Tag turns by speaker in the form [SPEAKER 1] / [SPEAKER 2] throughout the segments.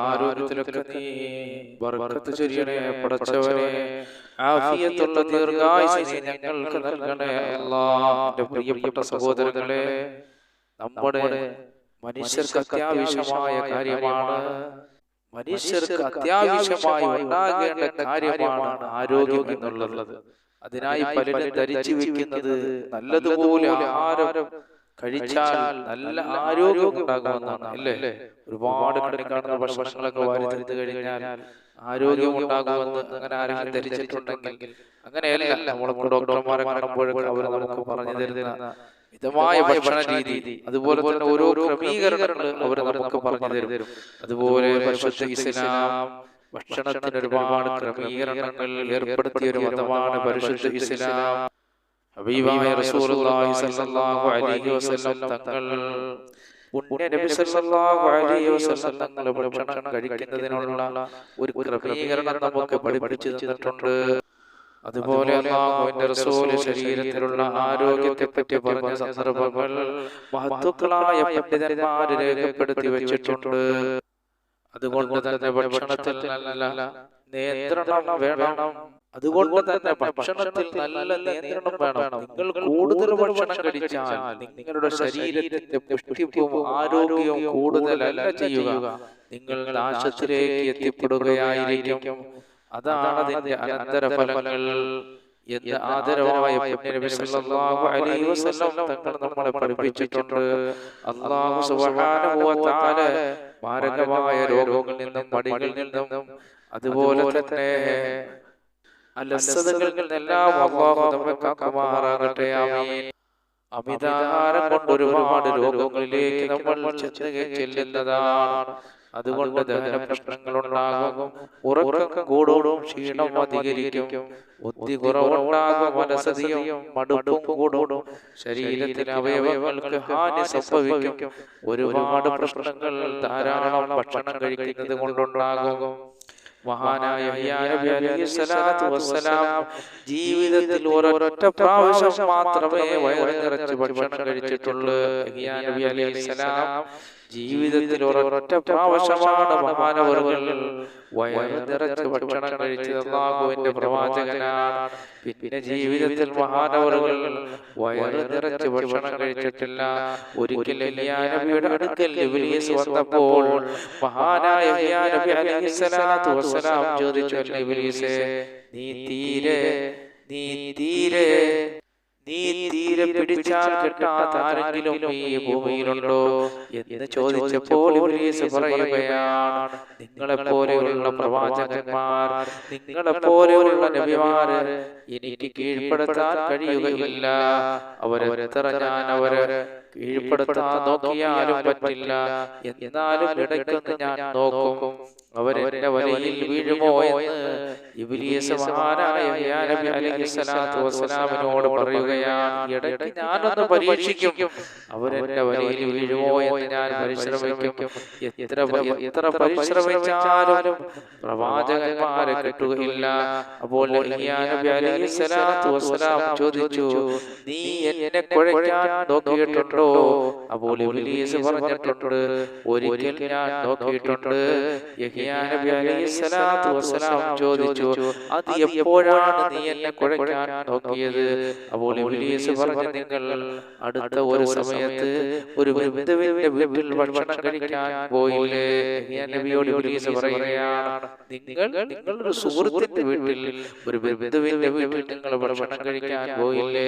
[SPEAKER 1] ആരോഗ്യത്തിലൊക്കെ നീ ബർക്കത്ത് പടച്ചവനെ. ആഫിയത്തുള്ള ഞങ്ങൾക്ക് നൽകണേ പ്രിയപ്പെട്ട സഹോദരങ്ങളെ നമ്മുടെ മനുഷ്യർക്ക് അത്യാവശ്യമായ കാര്യമാണ്. മനുഷ്യർക്ക് അത്യാവശ്യമായി ഉണ്ടാകേണ്ട കാര്യമാണ് ആരോഗ്യം എന്നുള്ളത്. അതിനായി പലരും ധരിച്ചു വെക്കുന്നത് നല്ലതുപോലെ ആഹാരം കഴിച്ചാൽ നല്ല ആരോഗ്യം ഉണ്ടാകുമെന്നാണ് അല്ലേ? ഒരുപാട് കടലിൽ കാണുന്ന ഭക്ഷണങ്ങളൊക്കെ വാരി തിന്നു കഴിഞ്ഞാൽ ആരോഗ്യം ഉണ്ടാകുമെന്ന് അങ്ങനെ ആരെങ്കിലും ധരിച്ചിട്ടുണ്ടെങ്കിൽ അങ്ങനെയല്ല. നമ്മളൊക്കെ ഡോക്ടർമാരെ കാണുമ്പോഴൊക്കെ അവർ നമുക്ക് പറഞ്ഞു തരുന്ന മിതമായ ഭക്ഷണ രീതി അതുപോലെ തന്നെ ഓരോ ക്രമീകരണങ്ങൾ അവർ നമുക്ക് പറഞ്ഞു തരും. അതുപോലെ പരിശുദ്ധ ഇസ്ലാം ഭക്ഷണത്തിന് ഒരുപാട് ക്രമീകരണങ്ങൾ ഏർപ്പെടുത്തിയ ഒരു മതമാണ് പരിശുദ്ധ ഇസ്ലാം ഹബീബായ റസൂലുള്ളാഹി സ്വല്ലല്ലാഹു അലൈഹി വസല്ലം തങ്ങൾ നബി സല്ലല്ലാഹു അലൈഹി വസല്ലം തങ്ങൾ ഭക്ഷണം കഴിക്കുന്നതിനുള്ള ഒരു ക്രമീകരണം നമുക്ക് പഠിപ്പിച്ചു തന്നിട്ടുണ്ട്. അതുപോലെ അള്ളാഹുവിന്റെ റസൂൽ ശരീരത്തിലുള്ള ആരോഗ്യത്തെ പറ്റി പറഞ്ഞ സന്ദർഭങ്ങൾ മഹത്വക്കളായ പണ്ഡിതന്മാർ രേഖപ്പെടുത്തി വെച്ചിട്ടുണ്ട്. അതുകൊണ്ട് തന്നെ ഭക്ഷണത്തിൽ നിയന്ത്രണം വേണം. അതുകൊണ്ട് തന്നെ ഭക്ഷണത്തിൽ നല്ല നിയന്ത്രണം വേണം. നിങ്ങൾ കൂടുതൽ ഭക്ഷണം കഴിച്ചാൽ നിങ്ങളുടെ ശരീരത്തിന്റെ പുഷ്ടിപ്പും ആരോഗ്യവും കൂടുതലല്ല ചെയ്യുക. നിങ്ങൾ നാശത്തിലേക്ക് എത്തിപ്പെടുകയായിരിക്കും. അതാണ് അതിന്റെ അനന്തരഫലങ്ങൾ. എന്ന് ആദരവായ തങ്ങൾ നമ്മളെ പഠിപ്പിച്ചിട്ടുണ്ട്. മാരകമായ രോഗങ്ങളിൽ നിന്നും മടികളിൽ നിന്നും അതുപോലെ തന്നെ അലസതകളിൽ എല്ലാം അല്ലാഹു നമ്മെ കാക്കുമാറാകട്ടെ. ആമീൻ. അമിതാഹാരം കൊണ്ട് ഒരുപാട് രോഗങ്ങളിലേക്ക് നമ്മൾ ചെല്ലുന്നതാണ്. അതുകൊണ്ട് ദഹന പ്രശ്നങ്ങൾ ഉണ്ടാകും ഉറക്കം കൂടോടും ക്ഷീണം അധികരിക്കും. ബുദ്ധി കുറവുണ്ടാകും മനസ്സതിയും മടുപ്പും കൂടോടും ശരീരത്തിലെ അവയവങ്ങൾക്ക് ഹാനി സംഭവിക്കും. ഒരുപാട് പ്രശ്നങ്ങൾ ധാരാളം ഭക്ഷണം കഴിക്കുന്നത് കൊണ്ടുണ്ടാകും. മഹാനായ ജീവിതത്തിൽ ഒരൊറ്റ പ്രാവശ്യം മാത്രമേ വയറ് ഭക്ഷണം കഴിച്ചിട്ടുള്ളൂ. ജീവിതത്തിൽ ഒരൊറ്റ പ്രാവശ്യമാണ് മഹാനവറുകൾ വയറ് നിറച്ച് ഭക്ഷണം കഴിച്ചതെന്നാകുവിന്റെ പ്രവാചകനാണ്. പിന്നെ ജീവിതത്തിൽ മഹാനവറുകൾ വയറ് നിറച്ച് ഭക്ഷണം കഴിച്ചിട്ടില്ല. ഒരിക്കൽ അടുക്കൽ ഇബ്ലീസ് വന്നപ്പോൾ മഹാനായ നബി അലൈഹി സ്വലാത്തു വസ്സലാം ചോദിച്ചു "അല്ല ഇബ്ലീസേ നീ തീരെ നീ തീരെ നീ ഈ ഭൂമിയിലുണ്ടോ എന്ന് ചോദിച്ചപ്പോൾ നിങ്ങളെ പോലെയുള്ള നിങ്ങളെ പോലെയുള്ള കഴിയുകയില്ല. അവരെത്ര ഞാൻ അവരെ കീഴ്പ്പെടുത്താൻ നോക്കിയാലും പറ്റില്ല. എന്നാലും ഞാൻ നോക്കും. അവരെന്റെ വലയിൽ വീഴുമോ എന്ന് ഇബ്ലീസ് മഹാനായ ഹിയ്യാ നബി അലൈഹി സ്വലാത്തു വസ്സലാമിനോട് പറയുകയാണ് ഇടയ്ക്ക് ഞാനൊന്ന് പരീക്ഷിക്കും. അവരെന്റെ വലയിൽ വീഴുമോ എന്ന് ഞാൻ പരിശ്രമിക്കും. എത്ര എത്ര പരിശ്രമിച്ചാലും പ്രവാചകന്മാരെ കിട്ടുകയില്ല. അപ്പോൾ ചോദിച്ചു നീ എന്നെ കുഴയ്ക്കാൻ നോക്കിയിട്ടുണ്ടോ? അപ്പോൾ ഇബ്ലീസ് പറഞ്ഞിട്ടുണ്ട് ഒരിക്കൽ ഞാൻ നോക്കിയിട്ടുണ്ട് ചോദിച്ചു അത് എപ്പോഴാണ് നീ എന്നെ കുഴക്കാൻ നോക്കിയത്? അപ്പോൾ പറഞ്ഞു നിങ്ങൾ അടുത്ത ഒരു സമയത്ത് ഒരു ബന്ധുവിന്റെ വീട്ടിൽ ഭക്ഷണം കഴിക്കാൻ പോയില്ലേ? നബിയോട് ഇബ്ലീസ് പറയുകയാണ് നിങ്ങൾ നിങ്ങളൊരു സുഹൃത്തിന്റെ വീട്ടിൽ ഒരു ബന്ധുവിന്റെ വീട്ടിൽ നിങ്ങൾ ഭക്ഷണം കഴിക്കാൻ പോയില്ലേ?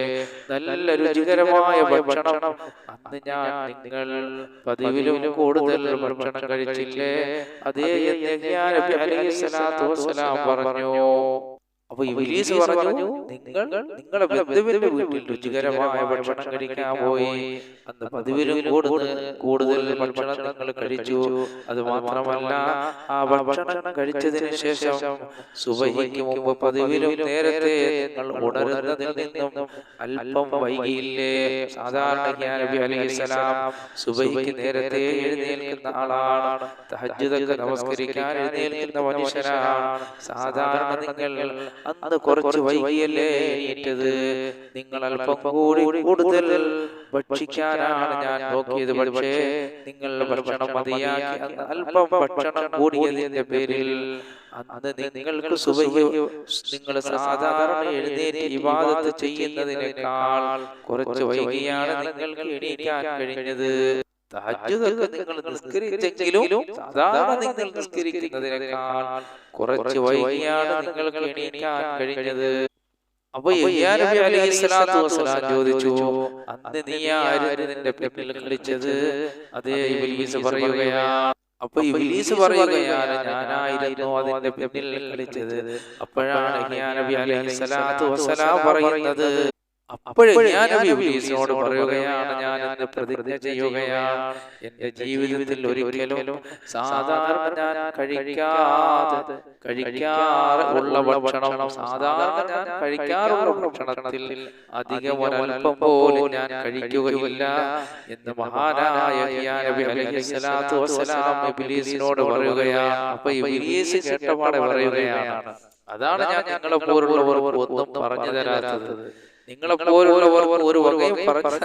[SPEAKER 1] നല്ല രുചികരമായ ഭക്ഷണം. അന്ന് ഞാൻ നിങ്ങൾ പതിവിലും കൂടുതൽ ഭക്ഷണം കഴിച്ചില്ലേ? അതേ പറഞ്ഞു. അപ്പൊ ഇബ്ലീസ് പറഞ്ഞു നിങ്ങൾ നിങ്ങളുടെ ബന്ധുവിന്റെ വീട്ടിൽ രുചികരമായ ഭക്ഷണം കഴിക്കാൻ പോയി. അന്ന് പതിവിലും കൂടുതൽ കൂടുതൽ ഭക്ഷണം നിങ്ങൾ കഴിച്ചു. അത് മാത്രമല്ല ആ ഭക്ഷണം കഴിച്ചതിന് ശേഷം സുബഹിക്ക് മുമ്പ് പതിവിലും നേരത്തെ നിങ്ങൾ ഉണരുന്നതിൽ നിന്നും അല്പം വൈകിയില്ലേ? സാധാരണ നബി അലൈഹിസ്സലാം സുബഹിക്ക് നേരത്തെ എഴുന്നേൽക്കുന്ന ആളാണ്. തഹജ്ജുദൊക്കെ നമസ്കരിക്കാൻ എഴുന്നേൽക്കുന്ന മനുഷ്യനാണ് സാധാരണ നിങ്ങൾ അന്ന് കുറച്ച് വൈകിയല്ലേ എണീറ്റത് നിങ്ങൾ അല്പം കൂടി കൂടുതൽ ഭക്ഷിക്കാനാണ് ഞാൻ നോക്കിയത്. പക്ഷേ നിങ്ങൾ ഭക്ഷണം മതിയാക്കി അല്പം ഭക്ഷണം കൂടിയതിന്റെ പേരിൽ അന്ന് നിങ്ങൾക്ക് സുബഹി നിങ്ങൾ സാധാരണ എഴുന്നേറ്റ് ഇബാദത്ത് ചെയ്യുന്നതിനേക്കാൾ കുറച്ച് വൈകിയാണ് നിങ്ങൾക്ക് എണീക്കാൻ കഴിഞ്ഞത്. തഹജ്ജുദൊക്കെ നിങ്ങൾ നിസ്കരിച്ചെങ്കിലും സാധാരണ നിങ്ങൾ നിസ്കരിക്കുന്നതിനേക്കാൾ കുറച്ച് വൈകിയാണ് നിങ്ങൾക്ക് എണീക്കാൻ കഴിഞ്ഞത്. അപ്പൊ യഹ്യാ നബി അലൈഹി സ്വലാത്തു വസ്സലാം ചോദിച്ചു അന്ന് നീ ആയിരുന്നു നിന്റെ പിന്നിൽ കളിച്ചത്? അതേ ഇബ്ലീസ് പറയുകയാണ് അപ്പൊ ഇബ്ലീസ് പറയുകയാണ് ഞാനായിരുന്നു അതിന്റെ പിന്നിൽ കളിച്ചത്. അപ്പോഴാണ് യഹ്യാ നബി അലൈഹി സ്വലാത്തു വസ്സലാം പറയുന്നത് അപ്പോഴേ ഞാൻ ഇബ്ലീസിനോട് പറയുകയാണ് ഞാൻ ഇന്ന് പ്രതിജ്ഞ ചെയ്യുകയാണ് എന്റെ ജീവിതത്തിൽ ഒരിക്കലും സാധാരണ ഞാൻ കഴിക്കാതെ കഴിക്കാറ് ഉള്ള ഭക്ഷണം സാധാരണ ഞാൻ കഴിക്കാറുള്ള ഭക്ഷണത്തിൽ അധികം ഒരൽപ്പം പോലും ഞാൻ കഴിക്കുകയില്ല. എന്ന് മഹാനായ ഇബ്ലീസിനോട് പറയുകയാണ്. അപ്പൊ ഇബ്ലീസ് കേട്ടപാടെ പറയുകയാണ്. അതാണ് ഞാൻ ഞങ്ങളെ പോലുള്ളവർ ഒന്നും പറഞ്ഞു തരാത്തത്. നിങ്ങളെ പോലുള്ളവർ ഒരു വകയും പറഞ്ഞു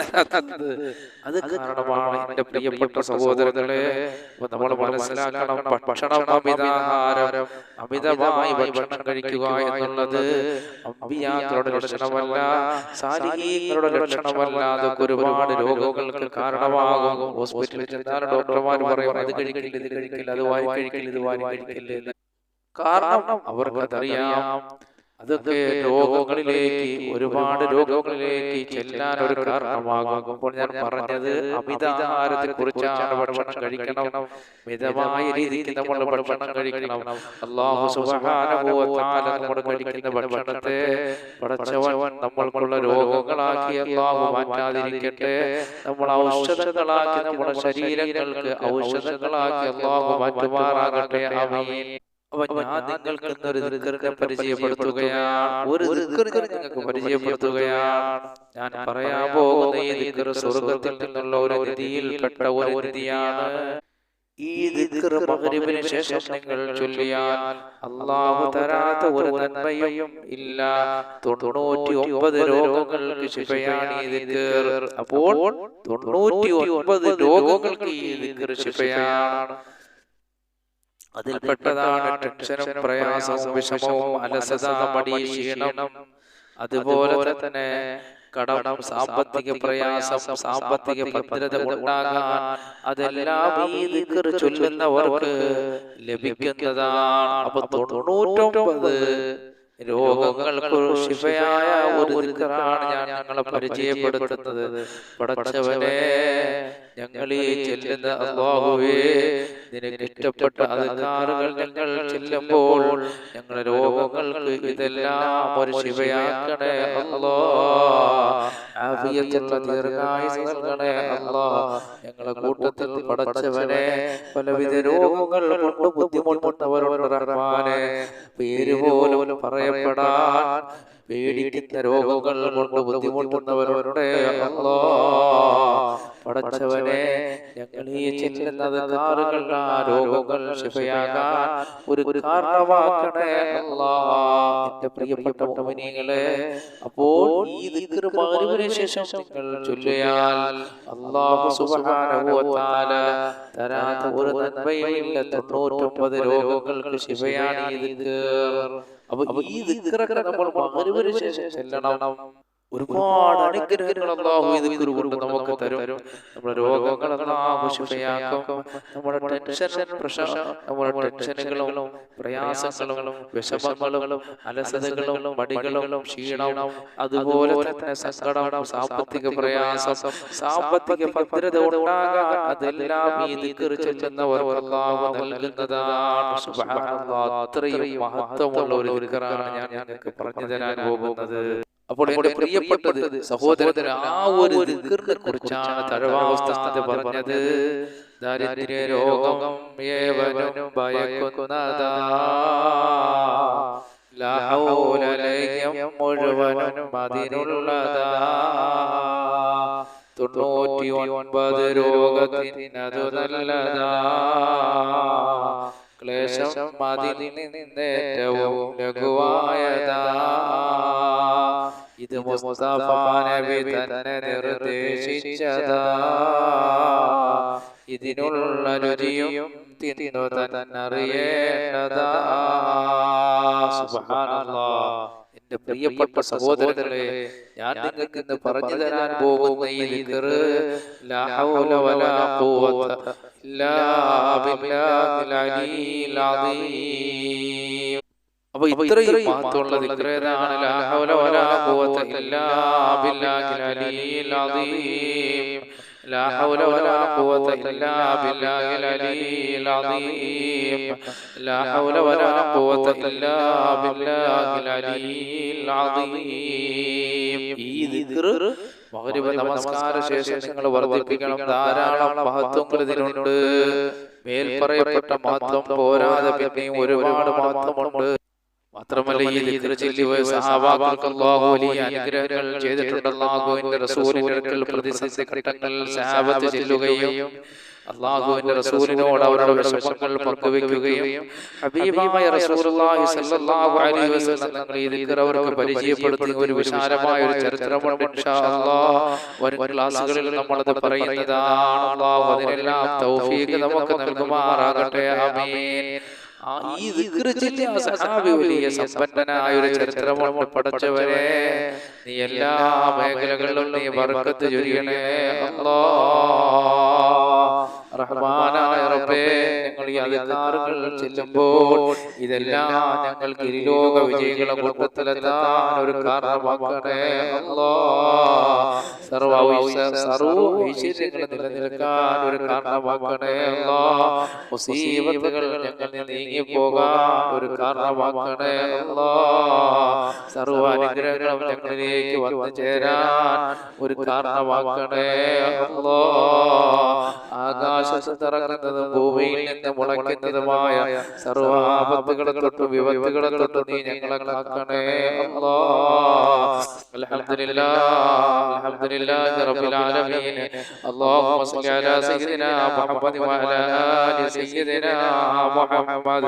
[SPEAKER 1] അത് കാരണമാണ് എന്റെ പ്രിയപ്പെട്ട സഹോദരങ്ങളെ. നമ്മൾ മനസ്സിലാക്കണം ഭക്ഷണം അമിതാഹാരം അമിതമായി ഭക്ഷണം കഴിക്കുക എന്നുള്ളത് അമ്പിയാക്കളുടെ ലക്ഷണമല്ല സാരീങ്ങളുടെ ലക്ഷണമല്ല അതൊക്കെ ഒരുപാട് രോഗങ്ങൾക്ക് കാരണമാകും. ഹോസ്പിറ്റലിൽ ചെന്നാൽ ഡോക്ടർമാർ പറയും അത് കഴിക്കില്ല ഇത് കഴിക്കില്ല അത് വാരി കഴിക്കില്ല ഇത് വാരി കഴിക്കില്ല കാരണം അവർക്കതറിയാം. അതൊക്കെ രോഗങ്ങളിലേക്ക് ഒരുപാട് രോഗങ്ങളിലേക്ക് ചെല്ലാൻ ഒരു കാരണമാകും. അപ്പോൾ ഞാൻ പറഞ്ഞത് അമിതാഹാരത്തെ കുറിച്ചാണ് ഭക്ഷണം കഴിക്കണം. മിതമായ രീതിയിൽ നമ്മൾ ഭക്ഷണം കഴിക്കണം. അള്ളാഹു തആല നമ്മൾ കഴിക്കുന്ന ഭക്ഷണത്തെ പടച്ചവൻ നമ്മൾക്കുള്ള രോഗങ്ങളാക്കി അള്ളാഹു മാറ്റാതിരിക്കട്ടെ. നമ്മൾ ഔഷധങ്ങളാക്കി നമ്മുടെ ശരീരങ്ങൾക്ക് ഔഷധങ്ങളാക്കി അള്ളാഹു മാറ്റുമാറാകട്ടെ. ആമീൻ. അപ്പൊ ഞാൻ നിങ്ങൾക്ക് ഒരു ദിക്കറിനെ പരിചയപ്പെടുത്തുകയാണ്. ഒരു ദിക്കറിനെ നിങ്ങൾക്ക് പരിചയപ്പെടുത്തുകയാണ്. ഞാൻ പറയാൻ പോകുന്ന ഈ ദിക്കർ സ്വർഗത്തിൽ നിന്നുള്ള ഒരു നിധിയിൽപ്പെട്ട ഒരു നിധിയാണ് ഈ ദിക്കർ മഗ്രിബിന് ശേഷം നിങ്ങൾ ചൊല്ലിയാൽ അള്ളാഹു തരാത്ത ഒരു നന്മയും ഇല്ല. തൊണ്ണൂറ്റി ഒമ്പത് രോഗങ്ങൾക്ക് ശിഫയാണ് ഈ ദിക്കർ അപ്പോൾ തൊണ്ണൂറ്റി ഒമ്പത് രോഗങ്ങൾക്ക് ഈ ദിക്കർ ശിഫയാണ്. അതിൽപ്പെട്ടതാണ് ടെൻഷനും പ്രയാസവും വിഷമവും അലസത മടി ക്ഷീണം അതുപോലെ തന്നെ കടം സാമ്പത്തിക പ്രയാസം സാമ്പത്തിക ഭദ്രത ഉണ്ടാകാൻ അതെല്ലാം ഈ ദിക്കർ ചൊല്ലുന്നവർക്ക് ലഭിക്കുന്നതാണ്. അപ്പൊ തൊണ്ണൂറ്റൊമ്പത് രോഗങ്ങൾക്ക് ശിവയായ ഒരു ദിക്കറാണ് ഞാൻ ഞങ്ങളെ പരിചയപ്പെടുത്തുന്നത്. പടച്ചവനെ ഞങ്ങൾ ഈ ചെല്ലുന്ന അള്ളാഹുവേ നിനക്ക് ഇഷ്ടപ്പെട്ട അധികാറുകൾ ഞങ്ങൾ ചെല്ലുമ്പോൾ ഞങ്ങളുടെ രോഗങ്ങൾക്ക് ഇതെല്ലാം ഒരു ശിവയാക്കണേ അല്ലോ ആഫിയത്തുള്ള ദീർഘായുസ് നൽകണേ അല്ലോ. ഞങ്ങളെ കൂട്ടത്തിൽ പടച്ചവനെ പലവിധ രോഗങ്ങൾ കൊണ്ട് ബുദ്ധിമുട്ടുന്നവരോട് റഹ്മാനെ. പേര് പോലും പറയപ്പെടാൻ പേടിക്കുന്ന രോഗങ്ങൾ കൊണ്ട് ബുദ്ധിമുട്ടുന്നവരുടെ അല്ലോ പടച്ചവനെ ഞങ്ങൾ ഈ ചെല്ലുന്നത് കാറുകൾ ആ രോഗങ്ങൾ ശിഫയാകാൻ ഒരു കാരണമാക്കണേ. അല്ലാ എന്റെ പ്രിയപ്പെട്ട മുഅ്മിനീങ്ങളെ അപ്പോൾ ഈ ദിക്ർ മഗ്രിബിന് ശേഷം നിങ്ങൾ ചൊല്ലിയാൽ അല്ലാഹു സുബ്ഹാനഹു വ തആല തരാത്ത ഒരു നന്മയുമില്ല. തൊണ്ണൂറ്റൊമ്പത് രോഗങ്ങൾക്ക് ശിഫയാണ് ഈ ദിക്ർ അപ്പൊ ഈ ദിക്റൊക്കെ നമ്മൾ മഗ്രിബിന് ശേഷം ചെല്ലണം. ഒരുപാട് അനുഗ്രഹങ്ങൾ അള്ളാഹു ഇത് കുരുകൊണ്ട് നമുക്ക് തരും. നമ്മുടെ രോഗങ്ങൾ അല്ലാഹു ശിഫയാക്കും നമ്മുടെ ടെൻഷൻ പ്രഷർ നമ്മുടെ ടെൻഷനുകളും പ്രയാസങ്ങളും വിഷമങ്ങളും അലസതകളും മടികളും ക്ഷീണവും അതുപോലെ തന്നെ സങ്കടം സാമ്പത്തിക പ്രയാസം സാമ്പത്തിക ഭദ്രത ഉണ്ടാകാൻ അതെല്ലാം ഈ ദിക്ർ ചെല്ലുന്നവർക്ക് അല്ലാഹു നൽകുന്നതാണ്. അത്രയും മഹത്വമുള്ള ഒരു ദിക്റാണ് ഞാൻ നിങ്ങൾക്ക് പറഞ്ഞു തരാൻ പോകുന്നത്. അപ്പോൾ എന്റെ പ്രിയപ്പെട്ടത് സഹോദരൻ ആ ഒരു ദിക്റിനെ കുറിച്ചാണ് തഴവാവസ്ഥ പറഞ്ഞത്. ദാരിദ്ര്യ രോഗം ഏവനും ഭയക്കുന്നതാ. ലഹൗലലയം മുഴുവനും അതിനുള്ളതാ. തൊണ്ണൂറ്റി ഒൻപത് രോഗത്തിനതു നല്ലതാ. ക്ലേശം അതിൽ നിന്നേറ്റവും ലഘുവായതാ. ഇത് മുസ്തഫ നബി തന്നെ നിർദ്ദേശിച്ചതാ. ഇതിനുള്ള രുചിയും തിന്നു തന്നറിയേണ്ടതാ. എന്റെ പ്രിയപ്പെട്ട സഹോദരങ്ങളെ ഞാൻ നിങ്ങൾക്ക് ഇന്ന് പറഞ്ഞു തരാൻ പോകുന്ന ഈ വലാ ഖുവത ഇല്ലാ ബില്ലാഹിൽ അപ്പൊ ഇത്രയും മഹത്വമുള്ള ദിക്ർ ഏതാണ്? ലാ വലാ ഖുവത ഇല്ലാ ബില്ലാഹിൽ ഈ നമസ്കാര ശേഷം വർദ്ധിപ്പിക്കണം. ധാരാളം മഹത്വങ്ങൾ ഇതിനുണ്ട് മേൽപ്പറയപ്പെട്ട മഹത്വം പോരാതെ പിന്നെയും ഒരുപാട് മഹത്വമുണ്ട്. മാത്രമല്ല ഈ ചൊല്ലിയ സഹാബാക്കൾക്ക് അല്ലാഹു വലിയ അനുഗ്രഹങ്ങൾ ചെയ്തിട്ടുണ്ട് അല്ലാഹുവിന്റെ റസൂലിന്റെ പ്രതിസന്ധി ഘട്ടങ്ങളിൽ സഹാബത്ത് ചെല്ലുകയും അള്ളാഹുവിന്റെ റസൂലിനോട് അവരുടെ വിഷമങ്ങൾ പങ്കുവെക്കുകയും ഹബീബായ റസൂലുള്ളാഹി സ്വല്ലല്ലാഹു അലൈഹി വസല്ലം തങ്ങൾ ഈ ദിക്ർ അവർക്ക് പരിചയപ്പെടുത്തിയ ഒരു വിശാലമായ ഒരു ചരിത്രമുണ്ട് ഇൻഷാ അല്ലാഹ്. വരും ക്ലാസ്സുകളിൽ നമ്മളത് പറയുന്നതാണ് അല്ലാഹു അതിനെല്ലാം തൗഫീഖ് നമുക്ക് നൽകുമാറാകട്ടെ. ആമീൻ. ഈ സഹാബി വലിയ സമ്പന്നനായ ഒരു പടച്ചവരെ നീ എല്ലാ മേഖലകളിലും നീ ബർക്കത്ത് ചൊരിയണേ അല്ലാ. റഹ്മാനായ റബ്ബേ ഞങ്ങൾ ഈ അധികാരങ്ങൾ ചെല്ലുമ്പോൾ ഇതെല്ലാം ഞങ്ങൾക്ക് ഇരുലോക വിജയികളെ കുടുംബത്തിലെത്താൻ ഒരു കാരണമാക്കണേ അല്ലാ. സർവ സർവ ഐശ്വര്യങ്ങൾ നിലനിൽക്കാൻ ഒരു കാരണമാക്കണേ അല്ലാ. മുസീബത്തുകൾ ഞങ്ങൾ നീങ്ങി പോകാൻ ഒരു കാരണമാക്കണേ അല്ലാ. സർവ അനുഗ്രഹങ്ങളും ഞങ്ങളിലേക്ക് വന്നു ചേരാൻ ഒരു കാരണമാക്കണേ അല്ലാ. ആകാശത്ത് ഇറങ്ങുന്നതും ഭൂമിയിൽ നിന്ന് മുളയ്ക്കുന്നതുമായ സർവാപത്തുകളെ തൊട്ട് വിപത്തുകളെ തൊട്ട് നീ ഞങ്ങളെ കാക്കണേ അല്ലാ അൽഹംദുലില്ലാ അൽഹംദുലില്ലാഹി റബ്ബിൽ ആലമീൻ اللهم صل على سيدنا محمد وعلى آل سيدنا محمد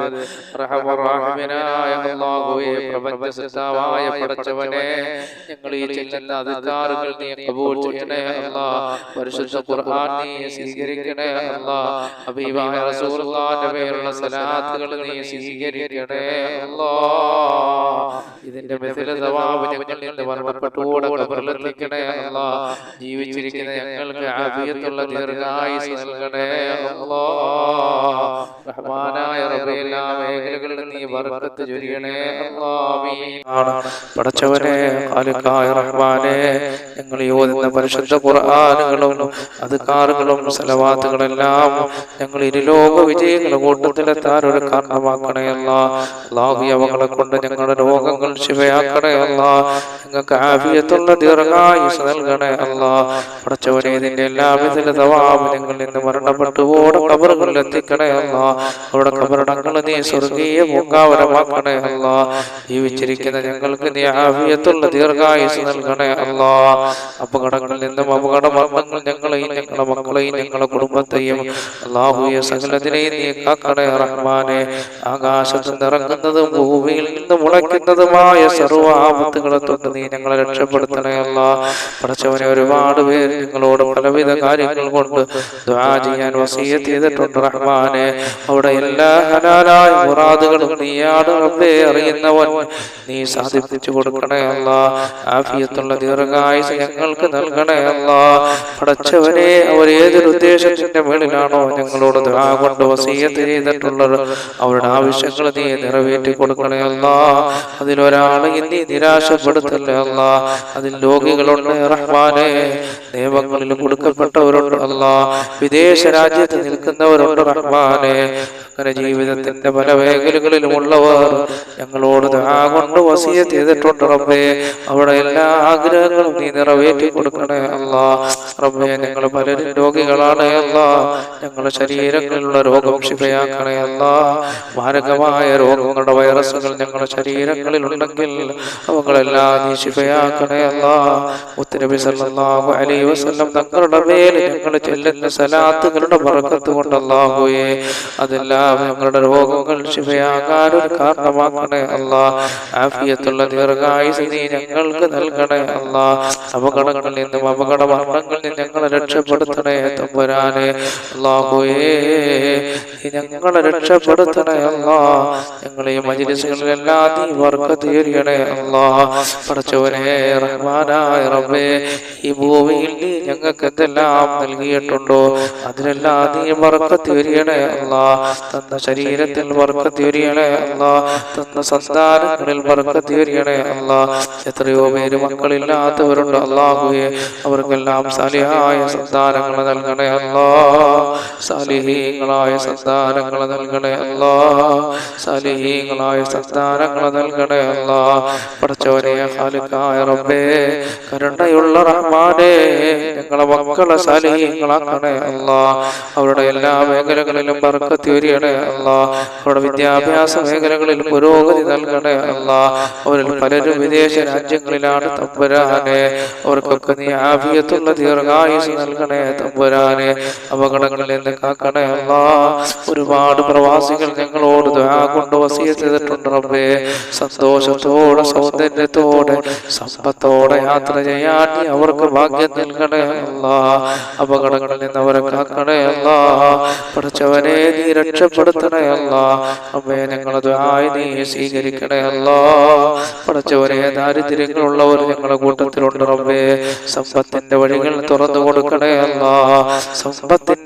[SPEAKER 1] റഹ്മ റഹീമനായ അല്ലാഹുവേ പ്രപഞ്ചസത്താവായ പടച്ചവനെ ഞങ്ങൾ ഈ ചെല്ലുന്ന അധികാരങ്ങൾ നീ കബൂൽ ചെയ്യണേ അല്ലാ പരിശുദ്ധ ഖുർആൻ നീ സ്വീകരിക്കണേ അല്ലാ ഹബീബായ റസൂലുള്ളാഹിന്റെ പേരുള്ള സലാത്തുകൾ നീ സ്വീകരിക്കണേ അല്ലാ ഇതിന്റെ നിന്ന് മരണപ്പെട്ടുകൂടെ ഖബറിലെത്തിക്കണേ അല്ലാ. ജീവിച്ചിരിക്കുന്ന ഞങ്ങൾക്ക് ആഫിയത്തുള്ള ദീർഘായുസ് നൽകണേ അല്ലാ. റഹ്മാനായ റബ്ബേ എല്ലാ മേഖലകളിലും നീ ബർക്കത്ത് ചൊരിയണേ അല്ലാ. ആമീൻ. പടച്ചവനെ ഖാലിഖായ റഹ്മാനെ ഞങ്ങൾ യോജിക്കുന്ന പരിശുദ്ധ ഖുർആനുകളും അധികാറുകളും സലവാത്തുകളെല്ലാം ഞങ്ങൾ ഇരുലോക വിജയങ്ങളുടെ കൂട്ടത്തിലെത്താൻ ഒരു കാരണമാക്കണേ അല്ലാഹു അവകളെ കൊണ്ട് ഞങ്ങളുടെ രോഗങ്ങൾ ശിവയാക്കണേ അല്ല. ഞങ്ങൾക്ക് ആഫിയത്തുള്ള ദീർഘായുസ് നൽകണേ അല്ല. പടച്ചവനെ ഇതിന്റെ എല്ലാവിധ തവാബ് നിന്ന് മരണപ്പെട്ടു ഓടെ കബറുകളിൽ എത്തിക്കണേ അല്ല. അവിടെ കബറടങ്ങൾ നീ സ്വർഗീയ പൂങ്കാവരമാക്കണേ അല്ല. ജീവിച്ചിരിക്കുന്ന ഞങ്ങൾക്ക് നീ ആഫിയത്തുള്ള ദീർഘായുസ് നൽകണേ അല്ല. അപകടങ്ങളിൽ നിന്നും അപകട മരണങ്ങൾ ഞങ്ങളെയും ഞങ്ങളുടെ മക്കളെയും ഞങ്ങളുടെ കുടുംബത്തെയും അള്ളാഹുയ സകലത്തിനെയും നീ കാക്കണേ റഹ്മാനെ. ആകാശത്ത് നിറങ്ങുന്നതും ഭൂമിയിൽ നിന്ന് മുളയ്ക്കുന്നതുമായ സർവ ആപത്തുകളെ തൊട്ട് നീ ഞങ്ങളെ രക്ഷപ്പെടുത്തണേ അല്ല. പഠിച്ചവനെ ഒരുപാട് പേര് നിങ്ങളോട് പലവിധ കാര്യങ്ങൾ കൊണ്ട് ദ്വാ ചെയ്യാൻ വസീയത്ത് ചെയ്തിട്ടുണ്ട് റഹ്മാനെ. അവിടെ എല്ലാ ഹലാലായ മുറാദുകളും നീയാണ് റബ്ബേ അറിയുന്നവൻ. നീ സാധിപ്പിച്ചു കൊടുക്കണേ അല്ല. ആഫിയത്തുള്ള ദീർഘായുസ് ഞങ്ങൾക്ക് നൽകണേ അല്ല. പടച്ചവനെ അവർ ഏതൊരു ഉദ്ദേശത്തിന്റെ മേളിലാണോ ഞങ്ങളോട് ദുആ കൊണ്ട് വസീയത്ത് ചെയ്തിട്ടുള്ളത്. അവരുടെ ആവശ്യങ്ങൾ നീ നിറവേറ്റി കൊടുക്കണേ അല്ല അതിലൊരാളെ നീ നിരാശപ്പെടുത്തല്ലേ അല്ല അതിൽ രോഗികളുണ്ട് റഹ്മാനെ. നിയമങ്ങളിൽ കൊടുക്കപ്പെട്ടവരുണ്ട് അല്ല. വിദേശ രാജ്യത്ത് നിൽക്കുന്നവരുണ്ട് റഹ്മാനെ. അങ്ങനെ ജീവിതത്തിന്റെ പല മേഖലകളിലുമുള്ളവർ ഞങ്ങളോട് ആകൊണ്ട് കൊണ്ട് വസീയത്ത് ചെയ്തിട്ടുണ്ട് റബ്ബേ. അവിടെ എല്ലാ ആഗ്രഹങ്ങളും നീ നിറവേറ്റി കൊടുക്കണേ അല്ല. റബ്ബേ ഞങ്ങൾ പലരും രോഗികളാണ് അല്ല. ഞങ്ങളുടെ ശരീരങ്ങളിലുള്ള രോഗം ക്ഷിപയാക്കണേ അല്ല. മാരകമായ രോഗങ്ങളുടെ വൈറസുകൾ ഞങ്ങളുടെ ശരീരങ്ങളിൽ ഉണ്ടെങ്കിൽ അവങ്ങളെല്ലാം നീ ശിഫയാക്കണേ അല്ലാ. മുത്തനബി സല്ലല്ലാഹു അലൈഹി വസല്ലം തങ്ങളുടെ മേൽ ഞങ്ങൾ ചെല്ലുന്ന സലാത്തുകളുടെ ബർക്കത്ത് കൊണ്ട് അല്ലാഹുവേ അതെല്ലാം ഞങ്ങളുടെ രോഗങ്ങൾ ശിഫയാകാൻ ഒരു കാരണമാക്കണേ അല്ലാ. ആഫിയത്തുള്ള ദീർഘായുസ് നീ ഞങ്ങൾക്ക് നൽകണേ അല്ലാ. അപകടങ്ങളിൽ നിന്നും അപകട മരണങ്ങളിൽ നിന്നും ഞങ്ങളെ രക്ഷപ്പെടുത്തണേ തമ്പുരാനെ അല്ലാഹുവേ ഞങ്ങളെ രക്ഷപ്പെടുത്തണേ അല്ലാ. ഞങ്ങളെ മജിലിസുകളിലെല്ലാം നീ ബർക്കത്ത് ചെയ്യണേ അല്ലാ പടച്ചവനെ റഹ്മാനായ റബ്ബേ ഈ ഭൂമിയിൽ ഞങ്ങൾക്ക് എന്തെല്ലാം നൽകിയിട്ടുണ്ടോ അതിനെല്ലാം നീ ബർക്കത്ത് വരികണേ അല്ലാ തന്ന ശരീരത്തിൽ ബർക്കത്ത് വരികണേ അല്ലാ തന്ന സംസ്ഥാനങ്ങളിൽ ബർക്കത്ത് വരികണേ അല്ലാ എത്രയോ പേര് മക്കളില്ലാത്തവരുണ്ട് അള്ളാഹുയെ അവർക്കെല്ലാം സാലിഹായ സന്താനങ്ങൾ നൽകണേ അല്ലാ സാലിഹീങ്ങളായ സന്താനങ്ങൾ നൽകണേ അല്ലാ സാലിഹീങ്ങളായ സന്താനങ്ങൾ നൽകണേ അല്ലാ പടച്ചവനെ ഹാലുക്കായ റബ്ബേ കരുണയുള്ള റഹ്മാനെ ഞങ്ങളെ മക്കളെ സാലിഹീങ്ങളാക്കണേ അല്ലാ അവരുടെ എല്ലാ മേഖലകളിലും ബർക്കത്ത് വരികണേ അല്ലാ അവരുടെ വിദ്യാഭ്യാസ മേഖലകളിൽ പുരോഗതി നൽകണേ അല്ലാ അവരിൽ പലരും വിദേശ രാജ്യങ്ങളിലാണ് തമ്പുരാനെ അവർക്കൊക്കെ നീ ആഭ്യത്തുള്ള ദീർഘായുസ് നൽകണേ തമ്പുരാനെ അപകടങ്ങളിൽ നിന്ന് കാക്കണേ അല്ലാ ഒരുപാട് പ്രവാസികൾ ഞങ്ങളോട് കൊണ്ട് വസിയ ചെയ്തിട്ടുണ്ട് റബ്ബേ സന്തോഷത്തോടെ സൗന്ദര്യത്തോടെ സമ്പത്തോടെ യാത്ര ചെയ്യാൻ അവർക്ക് ഭാഗ്യം നൽകണേ അല്ലാ. അപകടങ്ങളിൽ നിന്ന് അവരെ കാക്കണേ പഠിച്ചവരെ പഠിച്ചവനെ നീ രക്ഷപ്പെടുത്തണേ അല്ലാ. ഞങ്ങളത് ആയി നീ സ്വീകരിക്കണേ പഠിച്ചവരെ ദാരിദ്ര്യങ്ങളുള്ളവർ ഞങ്ങളുടെ കൂട്ടത്തിലുണ്ട് റബ്ബേ. സമ്പത്തിന്റെ വഴികൾ തുറന്നു കൊടുക്കണേ സമ്പത്തിൽ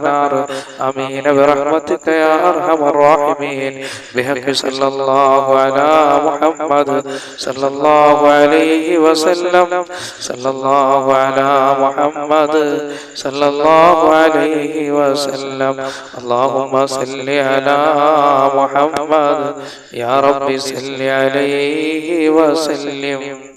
[SPEAKER 1] النار آمين برحمتك يا أرحم الراحمين بحق صلى الله على محمد صلى الله عليه وسلم صلى الله على محمد صلى الله عليه وسلم اللهم صل على محمد يا رب صل عليه وسلم